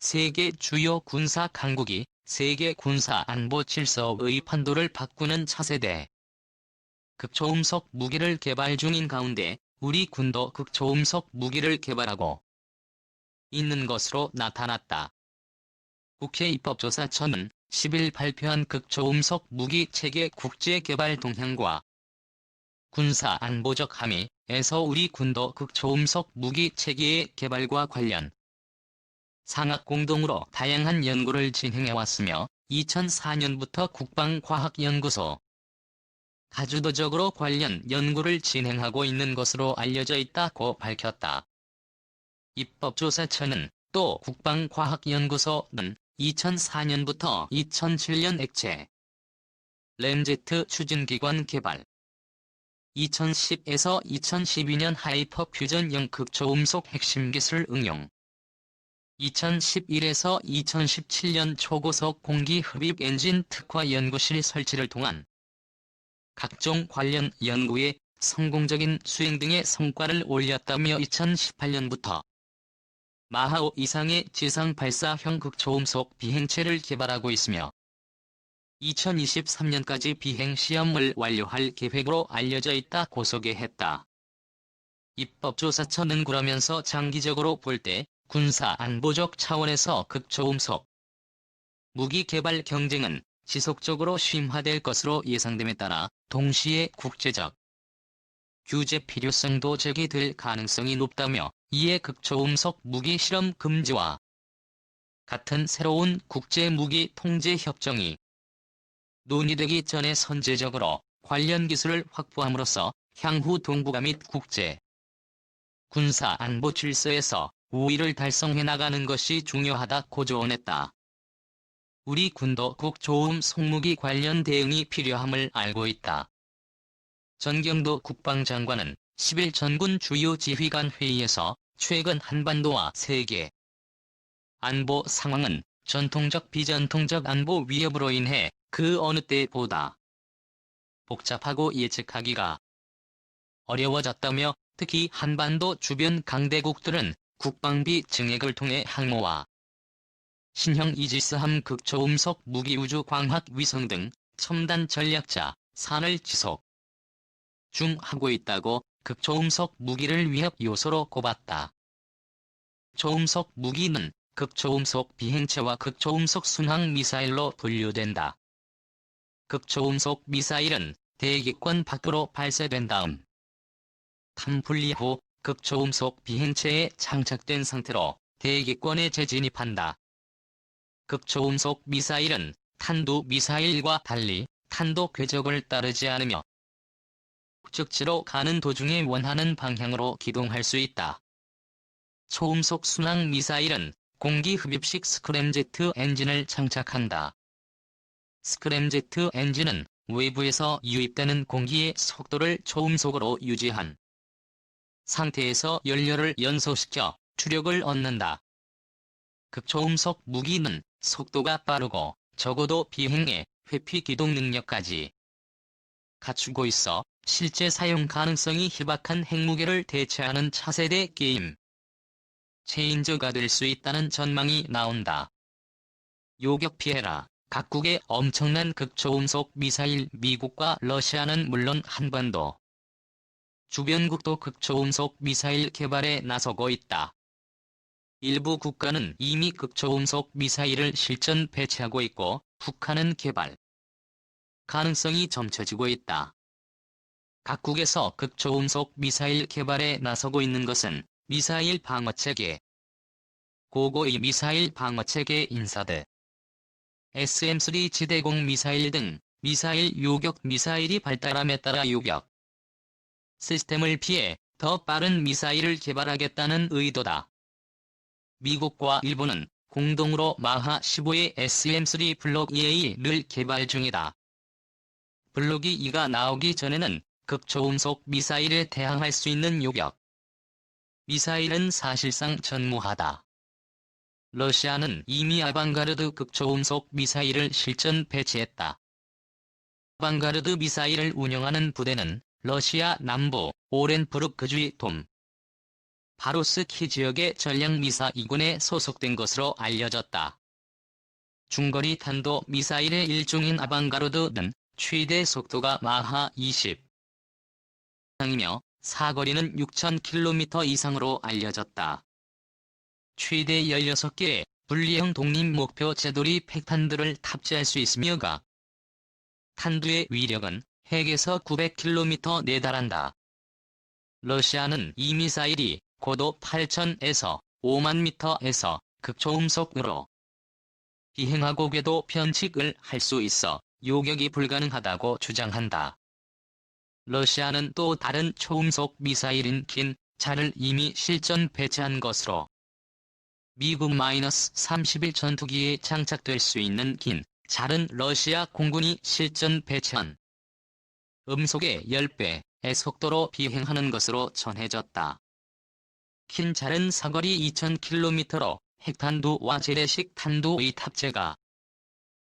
세계 주요 군사 강국이 세계 군사 안보 질서의 판도를 바꾸는 차세대. 극초음속 무기를 개발 중인 가운데 우리 군도 극초음속 무기를 개발하고 있는 것으로 나타났다. 국회 입법조사처는 10일 발표한 극초음속 무기 체계 국제 개발 동향과 군사 안보적 함의에서 우리 군도 극초음속 무기 체계의 개발과 관련 상학 공동으로 다양한 연구를 진행해 왔으며 2004년부터 국방과학연구소 가주도적으로 관련 연구를 진행하고 있는 것으로 알려져 있다고 밝혔다. 입법조사처는 또 국방과학연구소는 2004년부터 2007년 액체 렌제트 추진기관 개발 2010에서 2012년 하이퍼 퓨전형 극초음속 핵심 기술 응용 2011에서 2017년 초고속 공기 흡입 엔진 특화 연구실 설치를 통한 각종 관련 연구에 성공적인 수행 등의 성과를 올렸다며 2018년부터 마하오 이상의 지상 발사형 극초음속 비행체를 개발하고 있으며 2023년까지 비행 시험을 완료할 계획으로 알려져 있다고 소개했다. 입법조사처는 그러면서 장기적으로 볼 때 군사 안보적 차원에서 극초음속. 무기 개발 경쟁은 지속적으로 심화될 것으로 예상됨에 따라 동시에 국제적 규제 필요성도 제기될 가능성이 높다며 이에 극초음속 무기 실험 금지와 같은 새로운 국제 무기 통제 협정이 논의되기 전에 선제적으로 관련 기술을 확보함으로써 향후 동북아 및 국제 군사 안보 질서에서 우위를 달성해 나가는 것이 중요하다고 조언했다. 우리 군도 국조음 속무기 관련 대응이 필요함을 알고 있다. 전경도 국방장관은 10일 전군 주요 지휘관 회의에서 최근 한반도와 세계 안보 상황은 전통적 비전통적 안보 위협으로 인해 그 어느 때보다 복잡하고 예측하기가 어려워졌다며 특히 한반도 주변 강대국들은 국방비 증액을 통해 항모와 신형 이지스함 극초음속 무기 우주 광학 위성 등 첨단 전략자 산을 지속 중하고 있다고 극초음속 무기를 위협 요소로 꼽았다. 초음속 무기는 극초음속 비행체와 극초음속 순항 미사일로 분류된다. 극초음속 미사일은 대기권 밖으로 발사된 다음 탐분리 후 극초음속 비행체에 장착된 상태로 대기권에 재진입한다. 극초음속 미사일은 탄도 미사일과 달리 탄도 궤적을 따르지 않으며 목적지로 가는 도중에 원하는 방향으로 기동할 수 있다. 초음속 순항 미사일은 공기 흡입식 스크램제트 엔진을 장착한다. 스크램제트 엔진은 외부에서 유입되는 공기의 속도를 초음속으로 유지한 상태에서 연료를 연소시켜 추력을 얻는다. 극초음속 무기는 속도가 빠르고 적어도 비행의 회피 기동 능력까지 갖추고 있어 실제 사용 가능성이 희박한 핵무기를 대체하는 차세대 게임 체인저가 될 수 있다는 전망이 나온다. 요격 피해라. 각국의 엄청난 극초음속 미사일 미국과 러시아는 물론 한반도 주변국도 극초음속 미사일 개발에 나서고 있다. 일부 국가는 이미 극초음속 미사일을 실전 배치하고 있고 북한은 개발 가능성이 점쳐지고 있다. 각국에서 극초음속 미사일 개발에 나서고 있는 것은 미사일 방어체계 고고의 미사일 방어체계 인사드 SM-3 지대공 미사일 등 미사일 요격 미사일이 발달함에 따라 요격 시스템을 피해 더 빠른 미사일을 개발하겠다는 의도다. 미국과 일본은 공동으로 마하 15의 SM-3 블록 EA를 개발 중이다. 블록이 2가 나오기 전에는 극초음속 미사일에 대항할 수 있는 요격 미사일은 사실상 전무하다. 러시아는 이미 아방가르드 극초음속 미사일을 실전 배치했다. 아방가르드 미사일을 운영하는 부대는 러시아 남부 오렌부르크주의 돔 바로스키 지역의 전략미사 2군에 소속된 것으로 알려졌다. 중거리 탄도 미사일의 일종인 아방가르드는 최대 속도가 마하 20 이상이며 사거리는 6,000km 이상으로 알려졌다. 최대 16개의 분리형 독립 목표 제돌이 핵탄두를 탑재할 수 있으며가 탄두의 위력은 핵에서 900km 내달한다. 러시아는 이 미사일이 고도 8,000에서 5만 미터에서 극초음속으로 비행하고 궤도 편측을 할 수 있어 요격이 불가능하다고 주장한다. 러시아는 또 다른 초음속 미사일인 긴 자를 이미 실전 배치한 것으로 미국 마이너스 30일 전투기에 장착될 수 있는 긴 잘은 러시아 공군이 실전 배치한 음속의 10배의 속도로 비행하는 것으로 전해졌다. 긴 잘은 사거리 2000km로 핵탄두와 재래식 탄두의 탑재가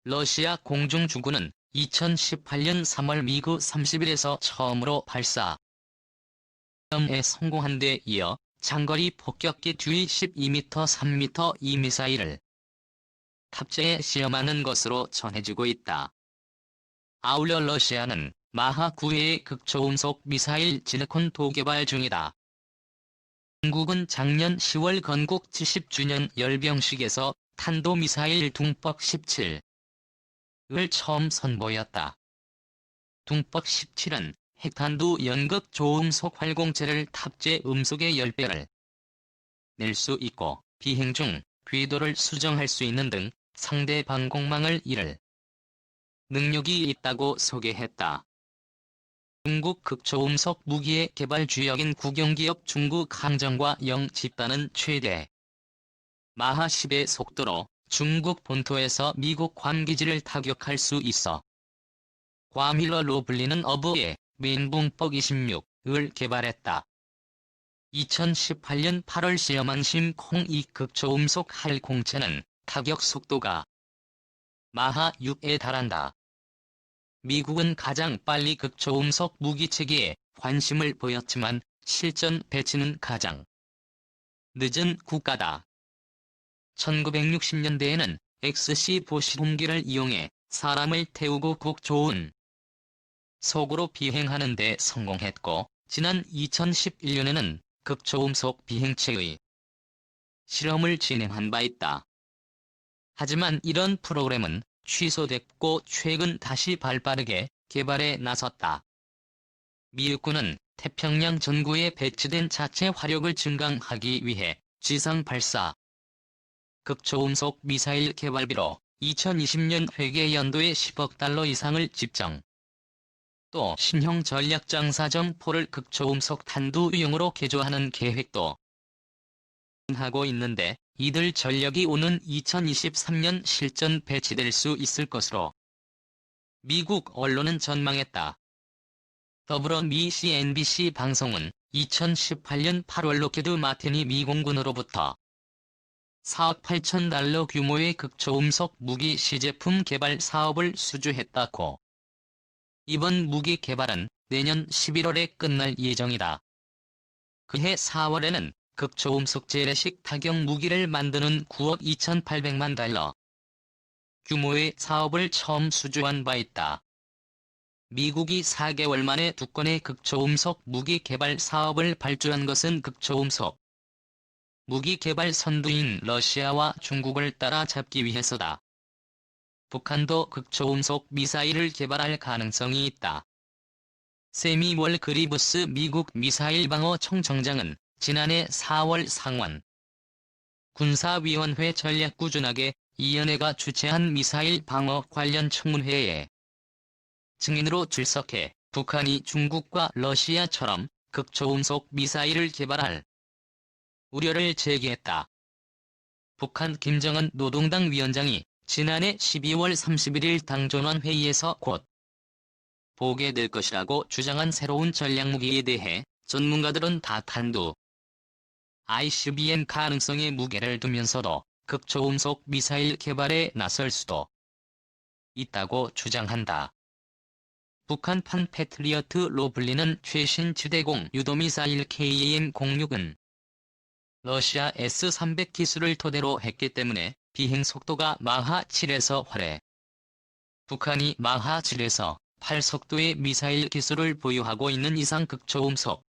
러시아 공중주구는 2018년 3월 미국 30일에서 처음으로 발사 에 성공한 데 이어 장거리 폭격기 뒤 12m 3m 이 미사일을 탑재해 시험하는 것으로 전해지고 있다. 아울러 러시아는 마하 9회의 극초음속 미사일 지르콘 도개발 중이다. 중국은 작년 10월 건국 70주년 열병식에서 탄도미사일 둥뻑 17을 처음 선보였다. 둥뻑 17은 핵탄두 연극 조음속 활공체를 탑재 음속의 10배를 낼 수 있고 비행 중 궤도를 수정할 수 있는 등 상대 방공망을 잃을 능력이 있다고 소개했다. 중국 극초음속 무기의 개발 주역인 국영기업 중국 항정과 영 집단은 최대 마하 10의 속도로 중국 본토에서 미국 관기지를 타격할 수 있어 과밀러로 불리는 어부의 멘붕뻑 26을 개발했다. 2018년 8월 시험한 심콩 2 극초음속 할공체는 타격 속도가 마하 6에 달한다. 미국은 가장 빨리 극초음속 무기체계에 관심을 보였지만 실전 배치는 가장 늦은 국가다. 1960년대에는 XC-보시음기를 이용해 사람을 태우고 곡 좋은 속으로 비행하는 데 성공했고 지난 2011년에는 극초음속 비행체의 실험을 진행한 바 있다. 하지만 이런 프로그램은 취소됐고 최근 다시 발빠르게 개발에 나섰다. 미 육군은 태평양 전구에 배치된 자체 화력을 증강하기 위해 지상 발사 극초음속 미사일 개발비로 2020년 회계 연도에 10억 달러 이상을 집정. 또 신형 전략장 사정포를 극초음속 탄두 유형으로 개조하는 계획도 하고 있는데 이들 전력이 오는 2023년 실전 배치될 수 있을 것으로 미국 언론은 전망했다. 더불어 미 CNBC 방송은 2018년 8월 로케드 마틴이 미 공군으로부터 4억 8천 달러 규모의 극초음속 무기 시제품 개발 사업을 수주했다고. 이번 무기 개발은 내년 11월에 끝날 예정이다. 그해 4월에는 극초음속 재래식 타격 무기를 만드는 9억 2,800만 달러 규모의 사업을 처음 수주한 바 있다. 미국이 4개월 만에 두 건의 극초음속 무기 개발 사업을 발주한 것은 극초음속 무기 개발 선두인 러시아와 중국을 따라잡기 위해서다. 북한도 극초음속 미사일을 개발할 가능성이 있다. 세미 월 그리브스 미국 미사일 방어 총청장은 지난해 4월 상원 군사위원회 전략구준하게 이연회가 주최한 미사일 방어 관련 청문회에 증인으로 출석해 북한이 중국과 러시아처럼 극초음속 미사일을 개발할 우려를 제기했다. 북한 김정은 노동당 위원장이 지난해 12월 31일 당전원 회의에서 곧 보게 될 것이라고 주장한 새로운 전략무기에 대해 전문가들은 다 탄두, ICBM 가능성에 무게를 두면서도 극초음속 미사일 개발에 나설 수도 있다고 주장한다. 북한판 패트리어트로 불리는 최신 지대공 유도미사일 KAM-06은 러시아 S-300 기술을 토대로 했기 때문에 비행 속도가 마하 7에서 활해. 북한이 마하 7에서 8 속도의 미사일 기술을 보유하고 있는 이상 극초음속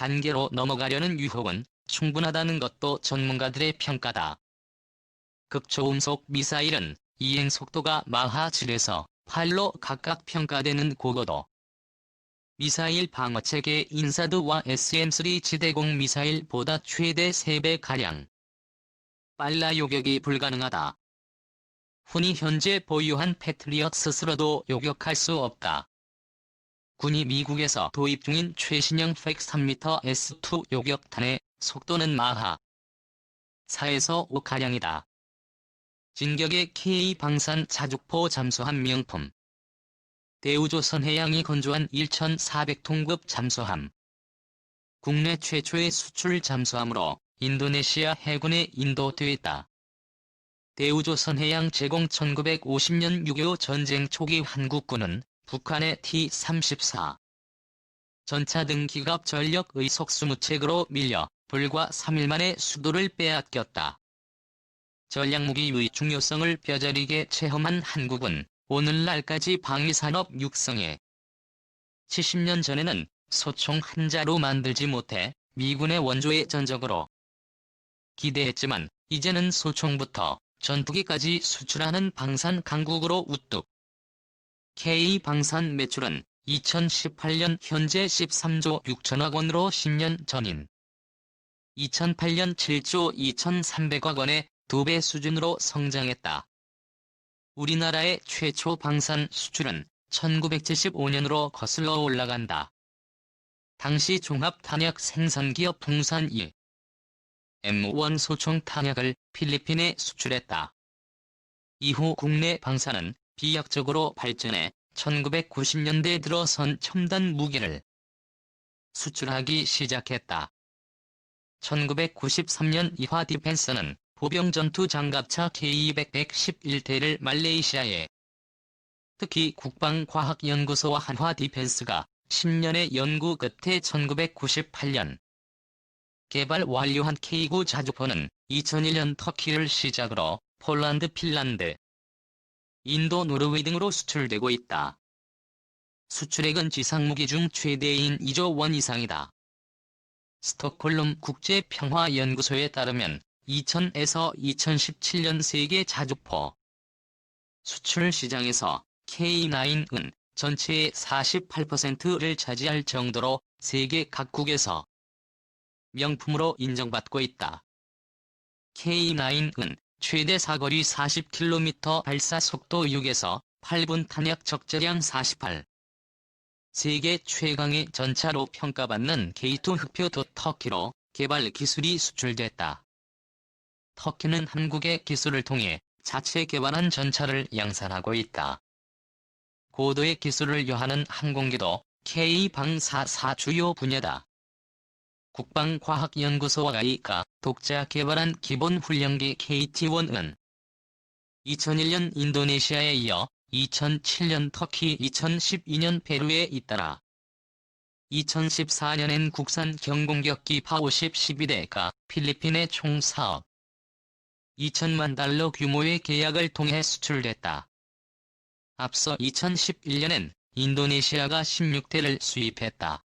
단계로 넘어가려는 유혹은 충분하다는 것도 전문가들의 평가다. 극초음속 미사일은 이행 속도가 마하 7에서 8로 각각 평가되는 고고도 미사일 방어체계 인사드와 SM-3 지대공 미사일보다 최대 3배가량 빨라 요격이 불가능하다. 훈이 현재 보유한 패트리엇 스스로도 요격할 수 없다. 군이 미국에서 도입 중인 최신형 팩 3m S2 요격탄의 속도는 마하 4에서 5가량이다. 진격의 K 방산 자주포 잠수함 명품 대우조선 해양이 건조한 1,400톤급 잠수함. 국내 최초의 수출 잠수함으로 인도네시아 해군에 인도되었다. 대우조선 해양 제공 1950년 6.25 전쟁 초기 한국군은 북한의 T-34 전차 등 기갑 전력 의속 수무책으로 밀려 불과 3일 만에 수도를 빼앗겼다. 전략무기의 중요성을 뼈저리게 체험한 한국은 오늘날까지 방위산업 육성에 70년 전에는 소총 한 자루 만들지 못해 미군의 원조의 전적으로 기대했지만 이제는 소총부터 전투기까지 수출하는 방산 강국으로 우뚝. K 방산 매출은 2018년 현재 13조 6천억 원으로 10년 전인 2008년 7조 2,300억 원의 두배 수준으로 성장했다. 우리나라의 최초 방산 수출은 1975년으로 거슬러 올라간다. 당시 종합탄약 생산기업 풍산이 M1 소총 탄약을 필리핀에 수출했다. 이후 국내 방산은 비약적으로 발전해 1990년대 들어선 첨단 무기를 수출하기 시작했다. 1993년 이화 디펜스는 보병 전투 장갑차 K200-111대를 말레이시아에 특히 국방과학연구소와 한화 디펜스가 10년의 연구 끝에 1998년 개발 완료한 K9 자주포는 2001년 터키를 시작으로 폴란드, 핀란드, 인도, 노르웨이 등으로 수출되고 있다. 수출액은 지상무기 중 최대인 2조 원 이상이다. 스톡홀름 국제평화연구소에 따르면 2000에서 2017년 세계 자주포 수출 시장에서 K9은 전체의 48%를 차지할 정도로 세계 각국에서 명품으로 인정받고 있다. K9은 최대 사거리 40km 발사 속도 6에서 8분 탄약 적재량 48. 세계 최강의 전차로 평가받는 K2 흑표도 터키로 개발 기술이 수출됐다. 터키는 한국의 기술을 통해 자체 개발한 전차를 양산하고 있다. 고도의 기술을 요하는 항공기도 K-방사사 주요 분야다. 국방과학연구소와 아이가 독자 개발한 기본 훈련기 KT-1은 2001년 인도네시아에 이어 2007년 터키 2012년 페루에 잇따라 2014년엔 국산 경공격기 파50 12대가 필리핀에 총 사업 2천만 달러 규모의 계약을 통해 수출됐다. 앞서 2011년엔 인도네시아가 16대를 수입했다.